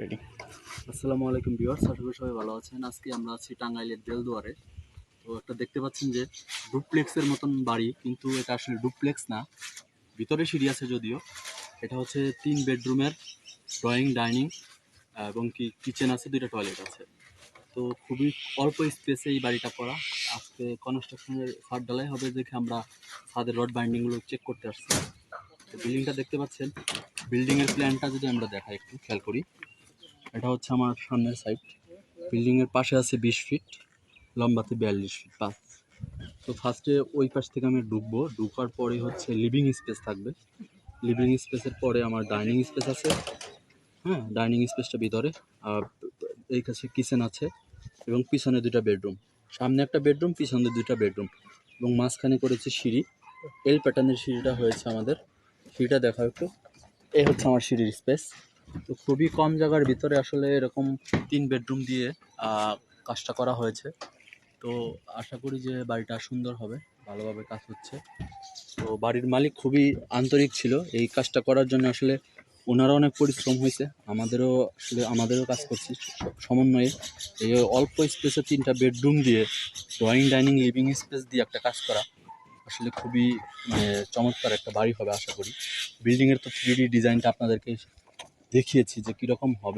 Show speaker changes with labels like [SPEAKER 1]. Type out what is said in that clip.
[SPEAKER 1] Ready
[SPEAKER 2] আসসালামু আলাইকুম viewers, আশা করি সবাই ভালো আছেন। আজকে আমরা আছি টাঙ্গাইলের বেলদুয়ারে তো একটা দেখতে পাচ্ছেন যে ডুপ্লেক্সের মতন বাড়ি, কিন্তু এটা আসলে ডুপ্লেক্স না। ভিতরে সিঁড়ি আছে যদিও। এটা হচ্ছে তিন বেডরুমের ড্রয়িং ডাইনিং এবং কি কিচেন আছে, দুইটা টয়লেট আছে। তো খুবই অল্প স্পেসে এই বাড়িটা করা। আজকে কনস্ট্রাকশনের ছাদ ঢালাই হবে দেখে আমরা ছাদের রড বাইন্ডিংগুলো চেক করতে আসছি। বিল্ডিংটা দেখতে পাচ্ছেন। বিল্ডিংয়ের প্ল্যানটা যদি আমরা দেখাই, একটু খেয়াল করি। এটা হচ্ছে আমার সামনের সাইড বিল্ডিং এর পাশে আছে বিশ ফিট লম্বাতে বিয়াল্লিশ ফিট পাঁচ। তো ফার্স্টে ওই পাশ থেকে আমি ঢুকবো। ঢুকার পরে হচ্ছে লিভিং স্পেস থাকবে। লিভিং স্পেসের পরে আমার ডাইনিং স্পেস আছে। হ্যাঁ ডাইনিং স্পেসটা ভিতরে। আর এই কাছে কিচেন আছে এবং পিছনে দুটা বেডরুম সামনে একটা বেডরুম পিছনে দুইটা বেডরুম এবং মাঝখানে করেছে সিঁড়ি। এল প্যাটার্নের সিঁড়িটা হয়েছে আমাদের। সিঁড়িটা দেখা একটু। এই হচ্ছে আমার সিঁড়ির স্পেস তো খুবই কম জায়গার ভিতরে আসলে এরকম তিন বেডরুম দিয়ে কাজটা করা হয়েছে। তো আশা করি যে বাড়িটা সুন্দর হবে, ভালোভাবে কাজ হচ্ছে। তো বাড়ির মালিক খুবই আন্তরিক ছিল। এই কাজটা করার জন্য আসলে ওনারও অনেক পরিশ্রম হয়েছে। আমাদেরও আসলে, আমাদেরও কাজ করছি সমন্বয়ে। এই অল্প স্পেসে তিনটা বেডরুম দিয়ে ড্রয়িং ডাইনিং লিভিং স্পেস দিয়ে একটা কাজ করা আসলে খুবই মানে চমৎকার একটা বাড়ি হবে আশা করি। বিল্ডিংয়ের তো থ্রি ডিজাইনটা আপনাদেরকে দেখিয়েছি যে কীরকম হবে।